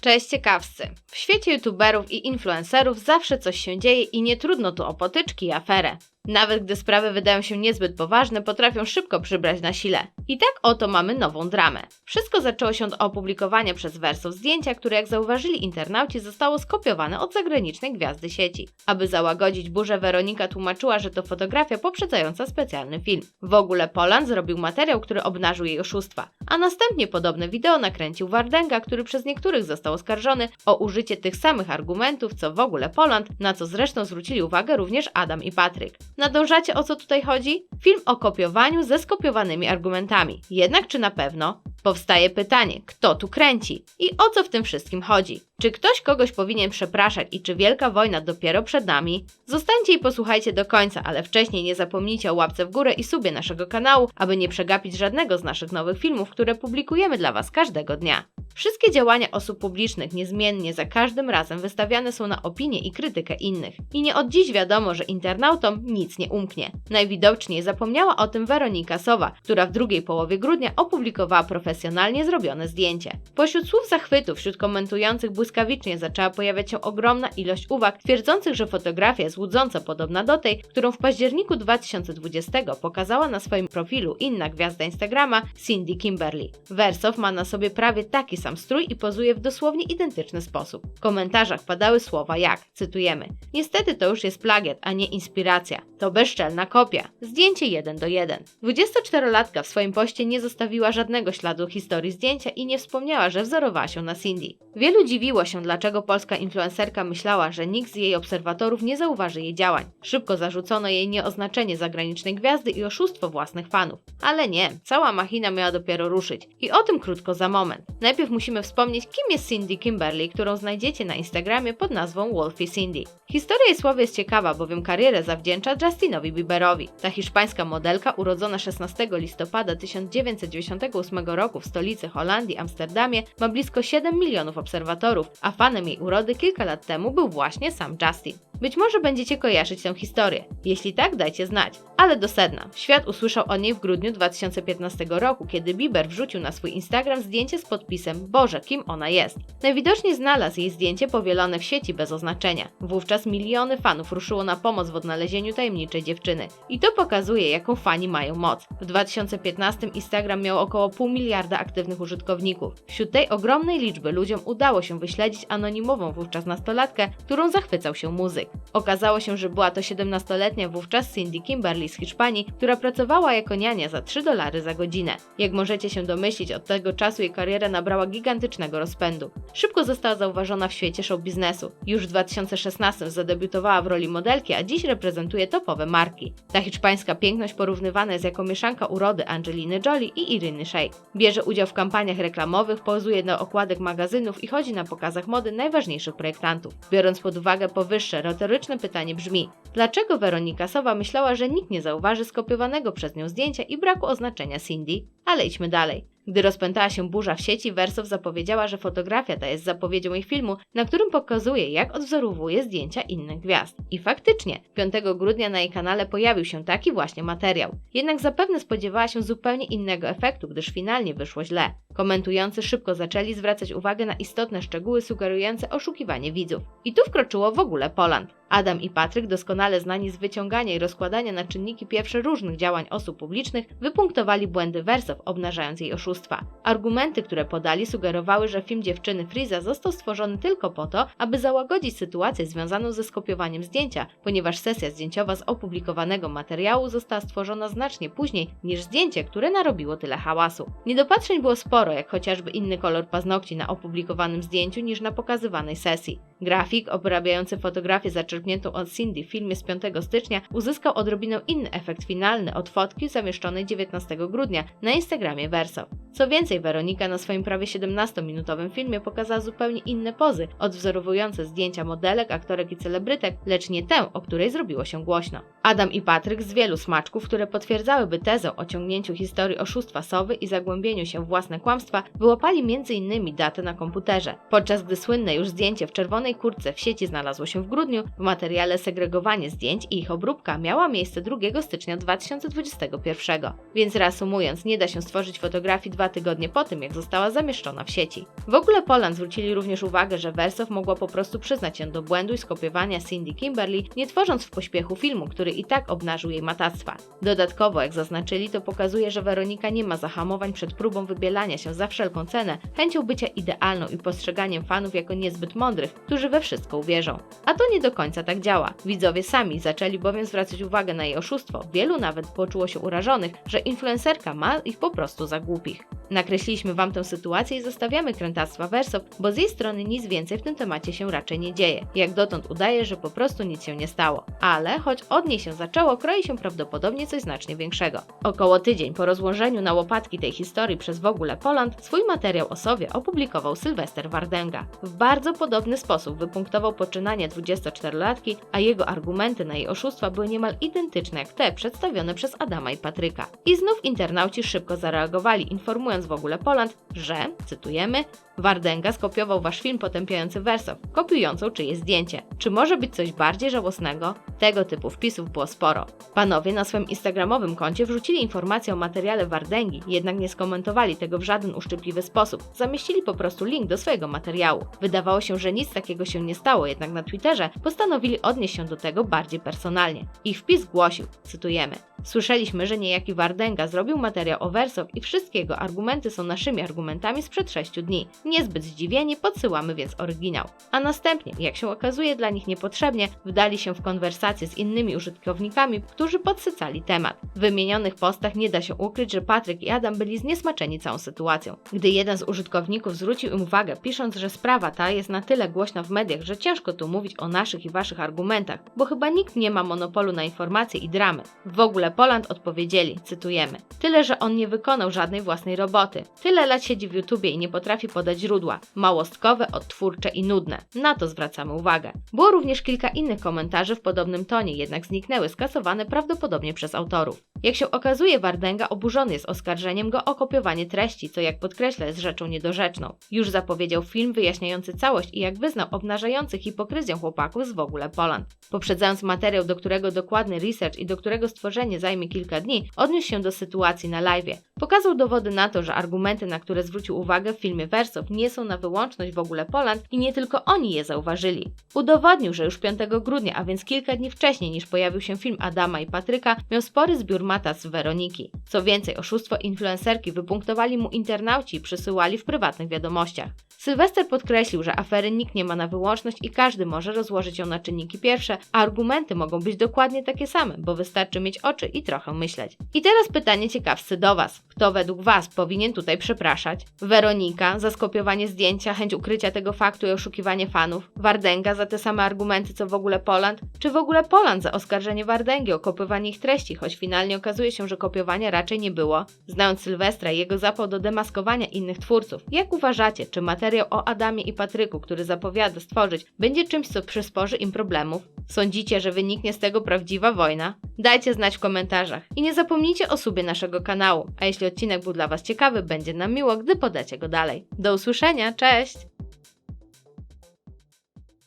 Cześć ciekawscy. W świecie youtuberów i influencerów zawsze coś się dzieje i nie trudno tu o potyczki i aferę. Nawet gdy sprawy wydają się niezbyt poważne, potrafią szybko przybrać na sile. I tak oto mamy nową dramę. Wszystko zaczęło się od opublikowania przez Verso zdjęcia, które jak zauważyli internauci zostało skopiowane od zagranicznej gwiazdy sieci. Aby załagodzić burzę, Weronika tłumaczyła, że to fotografia poprzedzająca specjalny film. W ogóle Poland zrobił materiał, który obnażył jej oszustwa, a następnie podobne wideo nakręcił Wardenga, który przez niektórych został oskarżony o użycie tych samych argumentów, co w ogóle Poland, na co zresztą zwrócili uwagę również Adam i Patryk. Nadążacie o co tutaj chodzi? Film o kopiowaniu ze skopiowanymi argumentami. Jednak czy na pewno? Powstaje pytanie, kto tu kręci i o co w tym wszystkim chodzi? Czy ktoś kogoś powinien przepraszać i czy wielka wojna dopiero przed nami? Zostańcie i posłuchajcie do końca, ale wcześniej nie zapomnijcie o łapce w górę i subie naszego kanału, aby nie przegapić żadnego z naszych nowych filmów, które publikujemy dla Was każdego dnia. Wszystkie działania osób publicznych niezmiennie za każdym razem wystawiane są na opinię i krytykę innych. I nie od dziś wiadomo, że internautom nic nie umknie. Najwidoczniej zapomniała o tym Weronika Sowa, która w drugiej połowie grudnia opublikowała profesjonalnie zrobione zdjęcie. Pośród słów zachwytu wśród komentujących błyskawicznie zaczęła pojawiać się ogromna ilość uwag twierdzących, że fotografia jest łudząco podobna do tej, którą w październiku 2020 pokazała na swoim profilu inna gwiazda Instagrama, Cindy Kimberly. Wersow ma na sobie prawie taki sam strój i pozuje w dosłownie identyczny sposób. W komentarzach padały słowa jak, cytujemy, niestety to już jest plagiat, a nie inspiracja. To bezczelna kopia. Zdjęcie 1 do 1. 24-latka w swoim poście nie zostawiła żadnego śladu historii zdjęcia i nie wspomniała, że wzorowała się na Cindy. Wielu dziwiło się, dlaczego polska influencerka myślała, że nikt z jej obserwatorów nie zauważy jej działań. Szybko zarzucono jej nieoznaczenie zagranicznej gwiazdy i oszustwo własnych fanów. Ale nie, cała machina miała dopiero ruszyć. I o tym krótko za moment. Najpierw musimy wspomnieć, kim jest Cindy Kimberly, którą znajdziecie na Instagramie pod nazwą Wolfie Cindy. Historia jej sławy jest ciekawa, bowiem karierę zawdzięcza Justinowi Bieberowi. Ta hiszpańska modelka, urodzona 16 listopada 1998 roku w stolicy Holandii, Amsterdamie, ma blisko 7 milionów obserwatorów, a fanem jej urody kilka lat temu był właśnie sam Justin. Być może będziecie kojarzyć tę historię. Jeśli tak, dajcie znać. Ale do sedna. Świat usłyszał o niej w grudniu 2015 roku, kiedy Bieber wrzucił na swój Instagram zdjęcie z podpisem Boże, kim ona jest. Najwidoczniej znalazł jej zdjęcie powielone w sieci bez oznaczenia. Wówczas miliony fanów ruszyło na pomoc w odnalezieniu tajemniczej dziewczyny. I to pokazuje, jaką fani mają moc. W 2015 Instagram miał około pół miliarda aktywnych użytkowników. Wśród tej ogromnej liczby ludziom udało się wyśledzić anonimową wówczas nastolatkę, którą zachwycał się muzyk. Okazało się, że była to 17-letnia wówczas Cindy Kimberly z Hiszpanii, która pracowała jako niania za 3 dolary za godzinę. Jak możecie się domyślić, od tego czasu jej kariera nabrała gigantycznego rozpędu. Szybko została zauważona w świecie show biznesu. Już w 2016 zadebiutowała w roli modelki, a dziś reprezentuje topowe marki. Ta hiszpańska piękność porównywana jest jako mieszanka urody Angeliny Jolie i Iriny Shayk. Bierze udział w kampaniach reklamowych, pozuje do okładek magazynów i chodzi na pokazach mody najważniejszych projektantów. Biorąc pod uwagę powyższe, retoryczne pytanie brzmi: dlaczego Weronika Sowa myślała, że nikt nie zauważy skopiowanego przez nią zdjęcia i braku oznaczenia Cindy? Ale idźmy dalej. Gdy rozpętała się burza w sieci, Wersow zapowiedziała, że fotografia ta jest zapowiedzią jej filmu, na którym pokazuje, jak odwzorowuje zdjęcia innych gwiazd. I faktycznie, 5 grudnia na jej kanale pojawił się taki właśnie materiał. Jednak zapewne spodziewała się zupełnie innego efektu, gdyż finalnie wyszło źle. Komentujący szybko zaczęli zwracać uwagę na istotne szczegóły sugerujące oszukiwanie widzów. I tu wkroczyło w ogóle Poland. Adam i Patryk, doskonale znani z wyciągania i rozkładania na czynniki pierwsze różnych działań osób publicznych, wypunktowali błędy Wersow, obnażając jej oszustwa. Argumenty, które podali, sugerowały, że film dziewczyny Friza został stworzony tylko po to, aby załagodzić sytuację związaną ze skopiowaniem zdjęcia, ponieważ sesja zdjęciowa z opublikowanego materiału została stworzona znacznie później niż zdjęcie, które narobiło tyle hałasu. Niedopatrzeń było sporo, jak chociażby inny kolor paznokci na opublikowanym zdjęciu niż na pokazywanej sesji. Grafik obrabiający fotografię zaczerpniętą od Cindy w filmie z 5 stycznia uzyskał odrobinę inny efekt finalny od fotki zamieszczonej 19 grudnia na Instagramie Verso. Co więcej, Weronika na swoim prawie 17-minutowym filmie pokazała zupełnie inne pozy, odwzorowujące zdjęcia modelek, aktorek i celebrytek, lecz nie tę, o której zrobiło się głośno. Adam i Patryk z wielu smaczków, które potwierdzałyby tezę o ciągnięciu historii oszustwa Sowy i zagłębieniu się w własne kłamstwa, wyłapali m.in. datę na komputerze. Podczas gdy słynne już zdjęcie w czerwonej czerwonej kurtce w sieci znalazło się w grudniu, w materiale segregowanie zdjęć i ich obróbka miała miejsce 2 stycznia 2021. Więc reasumując, nie da się stworzyć fotografii dwa tygodnie po tym, jak została zamieszczona w sieci. W ogóle Poland zwrócili również uwagę, że Wersow mogła po prostu przyznać się do błędu i skopiowania Cindy Kimberly, nie tworząc w pośpiechu filmu, który i tak obnażył jej matactwa. Dodatkowo, jak zaznaczyli, to pokazuje, że Weronika nie ma zahamowań przed próbą wybielania się za wszelką cenę, chęcią bycia idealną i postrzeganiem fanów jako niezbyt mądrych, którzy we wszystko uwierzą. A to nie do końca tak działa. Widzowie sami zaczęli bowiem zwracać uwagę na jej oszustwo. Wielu nawet poczuło się urażonych, że influencerka ma ich po prostu za głupich. Nakreśliliśmy Wam tę sytuację i zostawiamy krętactwa Wersow, bo z jej strony nic więcej w tym temacie się raczej nie dzieje. Jak dotąd udaje, że po prostu nic się nie stało. Ale choć od niej się zaczęło, kroi się prawdopodobnie coś znacznie większego. Około tydzień po rozłożeniu na łopatki tej historii przez w ogóle Poland, swój materiał o sobie opublikował Sylwester Wardenga. W bardzo podobny sposób wypunktował poczynania 24-latki, a jego argumenty na jej oszustwa były niemal identyczne jak te przedstawione przez Adama i Patryka. I znów internauci szybko zareagowali, informując w ogóle Poland, że, cytujemy, Wardenga skopiował wasz film potępiający Wersow, kopiującą czyjeś zdjęcie. Czy może być coś bardziej żałosnego? Tego typu wpisów było sporo. Panowie na swoim instagramowym koncie wrzucili informację o materiale Wardęgi, jednak nie skomentowali tego w żaden uszczypliwy sposób. Zamieścili po prostu link do swojego materiału. Wydawało się, że nic takiego się nie stało, jednak na Twitterze postanowili odnieść się do tego bardziej personalnie. Ich wpis głosił, cytujemy, Słyszeliśmy, że niejaki Wardęga zrobił materiał o Wersow i wszystkie jego argumenty są naszymi argumentami sprzed 6 dni. Niezbyt zdziwieni, podsyłamy więc oryginał. A następnie, jak się okazuje dla nich niepotrzebnie, wdali się w konwersacje z innymi użytkownikami, którzy podsycali temat. W wymienionych postach nie da się ukryć, że Patryk i Adam byli zniesmaczeni całą sytuacją. Gdy jeden z użytkowników zwrócił im uwagę, pisząc, że sprawa ta jest na tyle głośna w mediach, że ciężko tu mówić o naszych i waszych argumentach, bo chyba nikt nie ma monopolu na informacje i dramy. W ogóle Poland odpowiedzieli, cytujemy, tyle, że on nie wykonał żadnej własnej roboty. Tyle lat siedzi w YouTubie i nie potrafi podać źródła. Małostkowe, odtwórcze i nudne. Na to zwracamy uwagę. Było również kilka innych komentarzy w podobnym tonie, jednak zniknęły, skasowane prawdopodobnie przez autorów. Jak się okazuje, Wardęga oburzony jest oskarżeniem go o kopiowanie treści, co jak podkreśla jest rzeczą niedorzeczną. Już zapowiedział film wyjaśniający całość i jak wyznał obnażający hipokryzję chłopaków z w ogóle Poland. Poprzedzając materiał, do którego dokładny research i do którego stworzenie zajmie kilka dni, odniósł się do sytuacji na live. Pokazał dowody na to, że argumenty, na które zwrócił uwagę w filmie Wersow, nie są na wyłączność w ogóle Poland i nie tylko oni je zauważyli. Udowodnił, że już 5 grudnia, a więc kilka dni wcześniej niż pojawił się film Adama i Patryka, miał spory zbiór matas Weroniki. Co więcej, oszustwo influencerki wypunktowali mu internauci i przysyłali w prywatnych wiadomościach. Sylwester podkreślił, że afery nikt nie ma na wyłączność i każdy może rozłożyć ją na czynniki pierwsze, a argumenty mogą być dokładnie takie same, bo wystarczy mieć oczy i trochę myśleć. I teraz pytanie ciekawscy do Was. Kto według Was powinien tutaj przepraszać? Weronika za skopiowanie zdjęcia, chęć ukrycia tego faktu i oszukiwanie fanów? Wardęga za te same argumenty co w ogóle Poland? Czy w ogóle Poland za oskarżenie Wardęgi o kopiowanie ich treści, choć finalnie okazuje się, że kopiowania raczej nie było? Znając Sylwestra i jego zapał do demaskowania innych twórców, jak uważacie, czy materiał o Adamie i Patryku, który zapowiada stworzyć, będzie czymś, co przysporzy im problemów? Sądzicie, że wyniknie z tego prawdziwa wojna? Dajcie znać w komentarzach. I nie zapomnijcie o subie naszego kanału. A jeśli odcinek był dla Was ciekawy, będzie nam miło, gdy podacie go dalej. Do usłyszenia, cześć!